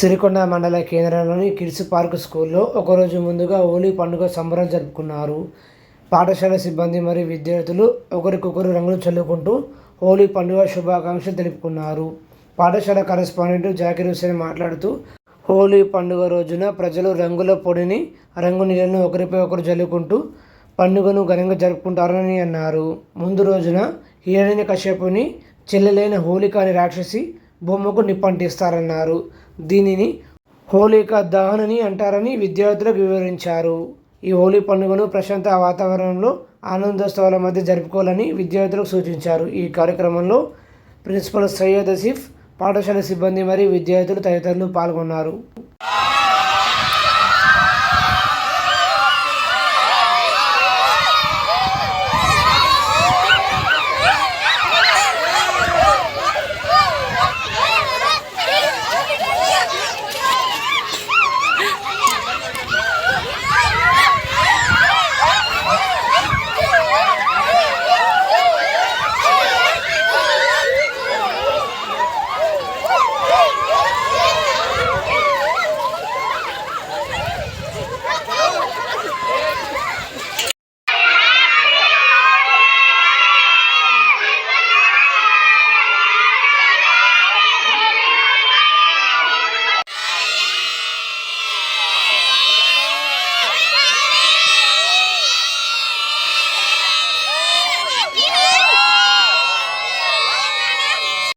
సిరికొండ మండల కేంద్రంలోని kids park స్కూల్లో ఒకరోజు ముందుగా హోలీ పండుగ సంబరం జరుపుకున్నారు. పాఠశాల సిబ్బంది మరియు విద్యార్థులు ఒకరికొకరు రంగులు చల్లుకుంటూ హోలీ పండుగ శుభాకాంక్షలు తెలుపుకున్నారు. పాఠశాల కరెస్పాండెంట్ జాకిర్ హుసేన్ మాట్లాడుతూ హోలీ పండుగ రోజున ప్రజలు రంగుల పొడిని రంగు నీళ్ళను ఒకరిపై ఒకరు చల్లుకుంటూ పండుగను ఘనంగా జరుపుకుంటారని అన్నారు. ముందు రోజున హిరణ్య కశ్యపుని చెల్లెలైన హోలిక అనే రాక్షసి బొమ్మకు నిప్పంటిస్తారన్నారు. దీనిని హోళిక దహనని అంటారని విద్యార్థులకు వివరించారు. ఈ హోలీ పండుగను ప్రశాంత వాతావరణంలో ఆనందోత్సవాల మధ్య జరుపుకోవాలని విద్యార్థులకు సూచించారు. ఈ కార్యక్రమంలో ప్రిన్సిపల్ సయ్యద్ అసీఫ్ పాఠశాల సిబ్బంది మరియు విద్యార్థులు తదితరులు పాల్గొన్నారు.